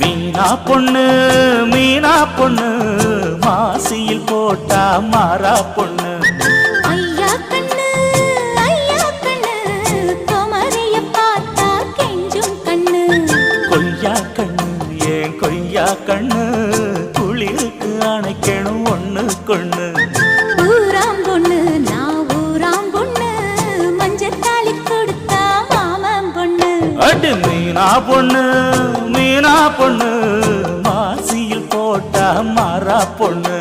மீனா பொண்ணு மீனா பொண்ணு மாசியில் போட்டா மாறா பொண்ணு. கொய்யா கண்ணு குளிருக்கு அணைக்கணும் ஒண்ணு கொண்ணு. ஊராம் பொண்ணு நான் ஊராம் பொண்ணு. மஞ்சத்தாளி கொடுத்தா மாமன் பொண்ணு. அடி மீனா பொண்ணு மீனா பொண்ணு. மாசியில் போட்டா மாறா பொண்ணு.